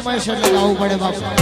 ફરમાઈશ એટલે ગાવું પડે બાપા.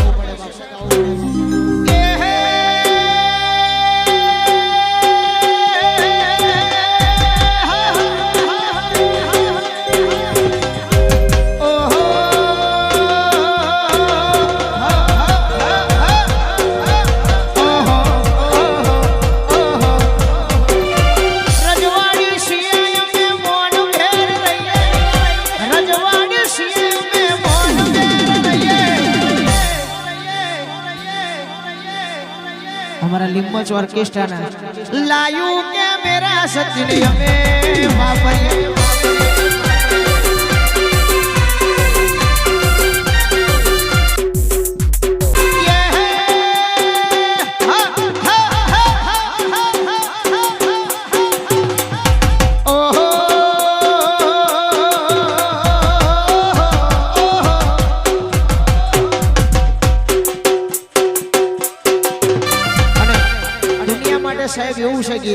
હિંમત ઓર્કેસ્ટ્રાના. લાયું કે મેરા સચને અમે વાપર્યા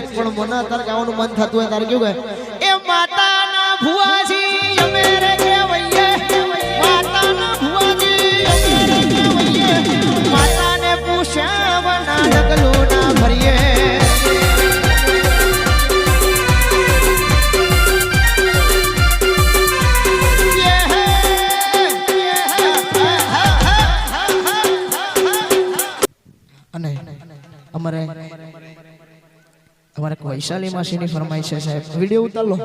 પણ મને તારે ગાવાનું મન થતું હોય તારે કેવું ગાય અમારે વૈશાલી માસીની ફરમાઈ છે સાહેબ. વીડિયો ઉતારો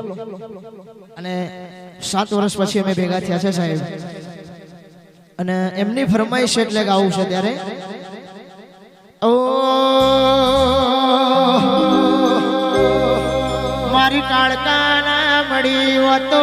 અને સાત વર્ષ પછી અમે ભેગા થયા છે સાહેબ. અને એમની ફરમાઈશ એટલે આવું છે ત્યારે. ઓ, મારી કાળકાના મળી તો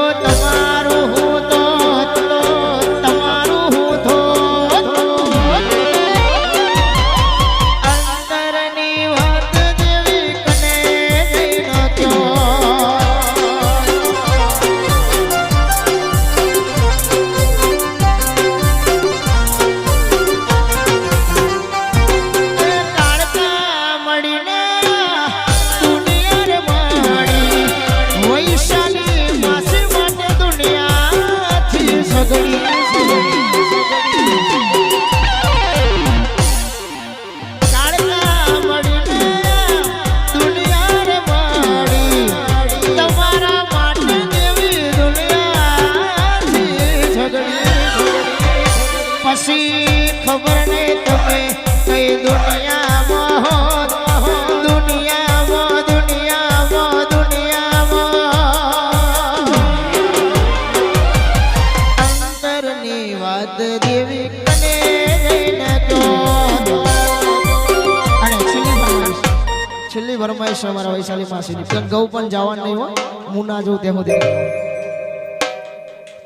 વર્ષ અમારા વૈશાલી માસીની પણ. પણ જવાનું નહીં હોય હું. ના જોઉં તે સુધી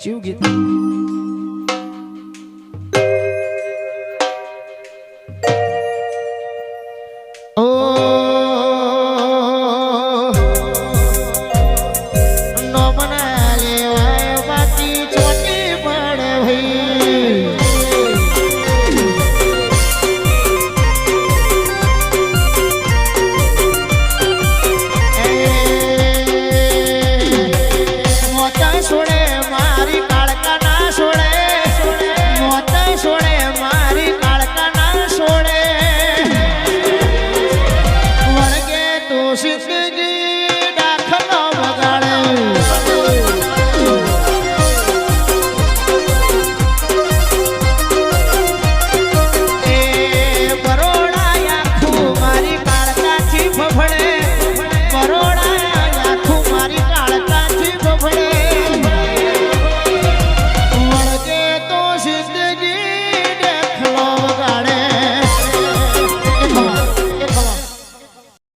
ચીવ ગીત.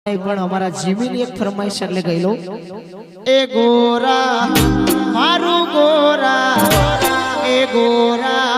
પણ અમારા જીમીની એક ફરમાઈશ એટલે ગયેલો એ ગોરા મારું ગોરા એ ગોરા